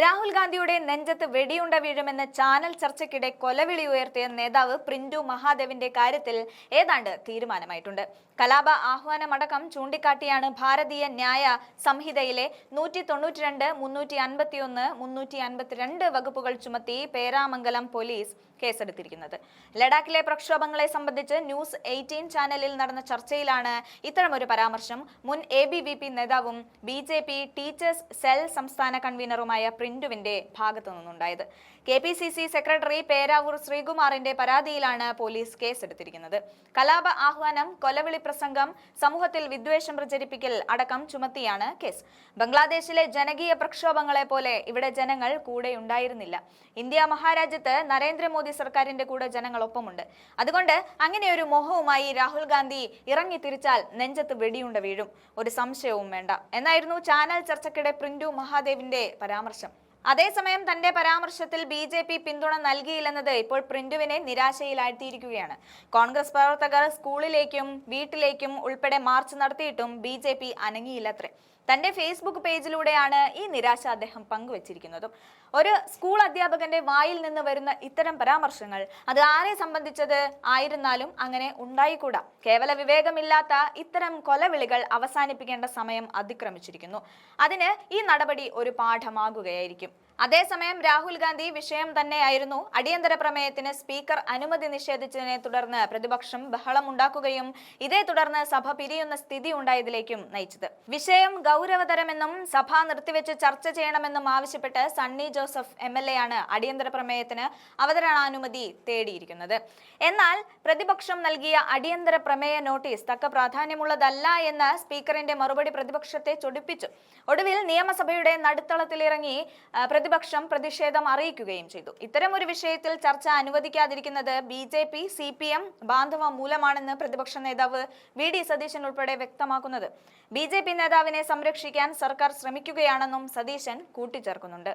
രാഹുൽ ഗാന്ധിയുടെ നെഞ്ചത്ത് വെടിയുണ്ട വീഴുമെന്ന് ചാനൽ ചർച്ചയ്ക്കിടെ കൊലവിളി ഉയർത്തിയ നേതാവ് പ്രിന്റു മഹാദേവിന്റെ കാര്യത്തിൽ ഏതാണ്ട് തീരുമാനമായിട്ടുണ്ട്. കലാപ ആഹ്വാനമടക്കം ചൂണ്ടിക്കാട്ടിയാണ് ഭാരതീയ ന്യായ സംഹിതയിലെ നൂറ്റി തൊണ്ണൂറ്റിരണ്ട് മുന്നൂറ്റി അൻപത്തിയൊന്ന് മുന്നൂറ്റി അൻപത്തിരണ്ട് വകുപ്പുകൾ ചുമത്തി പേരാമംഗലം പോലീസ് കേസെടുത്തിരിക്കുന്നത്. ലഡാക്കിലെ പ്രക്ഷോഭങ്ങളെ സംബന്ധിച്ച് ന്യൂസ് എയ്റ്റീൻ ചാനലിൽ നടന്ന ചർച്ചയിലാണ് ഇത്തരമൊരു പരാമർശം. മുൻ എ ബി വി പി നേതാവും B J P teachers cell സംസ്ഥാന കൺവീനറുമായ പ്രിന്റുവിന്റെ ഭാഗത്തു നിന്നുണ്ടായത്. K P C C secretary Peravoor ശ്രീകുമാറിന്റെ പരാതിയിലാണ് പോലീസ് കേസെടുത്തിരിക്കുന്നത്. കലാപ ആഹ്വാനം കൊലവിളി പ്രസംഗം സമൂഹത്തിൽ വിദ്വേഷം പ്രചരിപ്പിക്കൽ അടക്കം ചുമത്തിയാണ് കേസ്. ബംഗ്ലാദേശിലെ ജനകീയ പ്രക്ഷോഭങ്ങളെ പോലെ ഇവിടെ ജനങ്ങൾ കൂടെ ഉണ്ടായിരുന്നില്ല. ഇന്ത്യ മഹാരാജ്യത്ത് നരേന്ദ്രമോദി സർക്കാരിന്റെ കൂടെ ജനങ്ങൾ ഒപ്പമുണ്ട് അതുകൊണ്ട് അങ്ങനെ ഒരു മോഹവുമായി രാഹുൽ ഗാന്ധി ഇറങ്ങി തിരിച്ചാൽ നെഞ്ചത്ത് വെടിയുണ്ട വീഴും. ഒരു സംശയവും വേണ്ട. എന്നായിരുന്നു ചാനൽ ചർച്ചയ്ക്കിടെ പ്രിന്റു മഹാദേവിന്റെ പരാമർശം. അതേസമയം തന്റെ പരാമർശത്തിൽ ബി ജെ പി പിന്തുണ നൽകിയില്ലെന്നത് ഇപ്പോൾ പ്രിന്റുവിനെ നിരാശയിലാഴ്ത്തിയിരിക്കുകയാണ്. കോൺഗ്രസ് പ്രവർത്തകർ സ്കൂളിലേക്കും വീട്ടിലേക്കും ഉൾപ്പെടെ മാർച്ച് നടത്തിയിട്ടും ബി ജെ പി അനങ്ങിയില്ലത്രേ. തന്റെ ഫേസ്ബുക്ക് പേജിലൂടെയാണ് ഈ നിരാശ അദ്ദേഹം പങ്കുവച്ചിരിക്കുന്നതും. ഒരു സ്കൂൾ അധ്യാപകന്റെ വായിൽ നിന്ന് വരുന്ന ഇത്തരം പരാമർശങ്ങൾ അത് ആരെ സംബന്ധിച്ചത് ആയിരുന്നാലും അങ്ങനെ ഉണ്ടായിക്കൂടാ. കേവല വിവേകമില്ലാത്ത ഇത്തരം കൊലവിളികൾ അവസാനിപ്പിക്കേണ്ട സമയം അതിക്രമിച്ചിരിക്കുന്നു. അതിന് ഈ നടപടി ഒരു പാഠമാകുകയായിരിക്കും. അതേസമയം രാഹുൽ ഗാന്ധി വിഷയം തന്നെയായിരുന്നു. അടിയന്തര പ്രമേയത്തിന് സ്പീക്കർ അനുമതി നിഷേധിച്ചതിനെ തുടർന്ന് പ്രതിപക്ഷം ബഹളമുണ്ടാക്കുകയും ഇതേ തുടർന്ന് സഭ പിരിയുന്ന സ്ഥിതി ഉണ്ടായതിലേക്കും നയിച്ചത്. വിഷയം ഗൗരവതരമെന്നും സഭ നിർത്തിവെച്ച് ചർച്ച ചെയ്യണമെന്നും ആവശ്യപ്പെട്ട് Sunny Joseph M L A ആണ് അടിയന്തര പ്രമേയത്തിന് അവതരണാനുമതി തേടിയിരിക്കുന്നത്. എന്നാൽ പ്രതിപക്ഷം നൽകിയ അടിയന്തര പ്രമേയ നോട്ടീസ് തക്ക പ്രാധാന്യമുള്ളതല്ല എന്ന് സ്പീക്കറിന്റെ മറുപടി പ്രതിപക്ഷത്തെ ചൊടിപ്പിച്ചു. ഒടുവിൽ നിയമസഭയുടെ നടുത്തളത്തിലിറങ്ങി പ്രതിപക്ഷം പ്രതിഷേധം അറിയിക്കുകയും ചെയ്തു. ഇത്തരമൊരു വിഷയത്തിൽ ചർച്ച അനുവദിക്കാതിരിക്കുന്നത് B J P C P M ബാന്ധവ മൂലമാണെന്ന് പ്രതിപക്ഷ നേതാവ് വി ഡി സതീശൻ ഉൾപ്പെടെ വ്യക്തമാക്കുന്നത്. ബി ജെ പി നേതാവിനെ സംരക്ഷിക്കാൻ സർക്കാർ ശ്രമിക്കുകയാണെന്നും സതീശൻ കൂട്ടിച്ചേർക്കുന്നുണ്ട്.